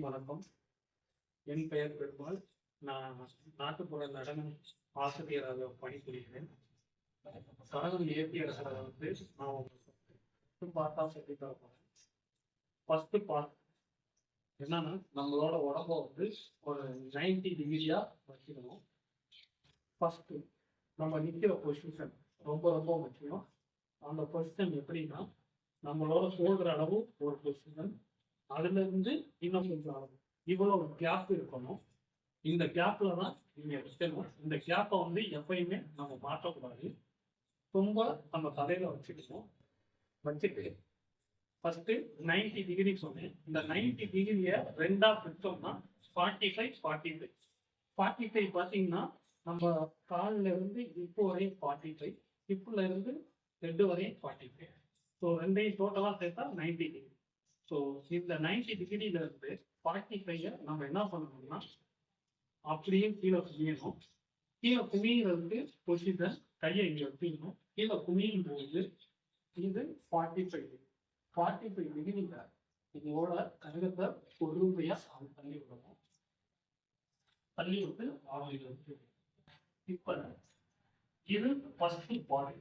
வணக்கம். என் பெயர் பெருமாள். நான் நாட்டுப்புற நடனம் ஆசிரியராக பணிபுரிகிறேன். கழகம் இயற்கையரசரை வந்து நான் உங்களுக்கு பார்த்தா சொல்லி தர போறேன். ஃபர்ஸ்ட் பார்ட் என்னன்னா நம்மளோட உடம்ப வந்து ஒரு நைன்டி டிகிரியா வச்சுக்கணும். ஃபர்ஸ்ட் நம்ம நிற்கிற பொசிஷன் ரொம்ப ரொம்ப முக்கியம். அந்த பொசிஷன் எப்படின்னா நம்மளோட சோல்டர் அளவு ஒரு பொசிஷன் அதுல இருந்து இன்னும் கொஞ்சம் இவ்வளவு கேப் இருக்கணும். இந்த கேப்ல தான் நீங்க வைக்கணும் இந்த கேப்பை வந்து எப்பயுமே நம்ம மாற்றக்கூடாது. ரொம்ப நம்ம தலையில வச்சுக்கணும். வச்சுட்டு ஃபர்ஸ்ட் நைன்டி டிகிரி சொன்னேன். இந்த நைன்டி டிகிரியை ரெண்டா பிரிச்சோம்னா forty five forty five forty five பார்த்தீங்கன்னா நம்ம காலில் இருந்து இப்போ வரையும் ஃபார்ட்டி ஃபைவ் ஹிப்பில் இருந்து ரெண்டு வரையும் ஃபார்ட்டி ஃபைவ் ஸோ ரெண்டையும் டோட்டலாக சேர்த்தா நைன்டி டிகிரி ஸோ இந்த நைன்டி டிகிரியில இருந்து ஃபார்ட்டி ஃபைவ் நம்ம என்ன பண்ணணும்னா அப்படியே கீழே குமியணும் கீழே குமியிறது பொசிஷன் கையை இங்கே வைக்கணும் கீழே குமியும் போது இது ஃபார்ட்டி ஃபைவ் ஃபார்ட்டி ஃபைவ் டிகிரியில் இதோட கருகத்தை பொறுமையாக தள்ளி விடணும். தள்ளி விட்டு ஆவியில் வச்சு இப்போ இது ஃபர்ஸ்ட் பாடி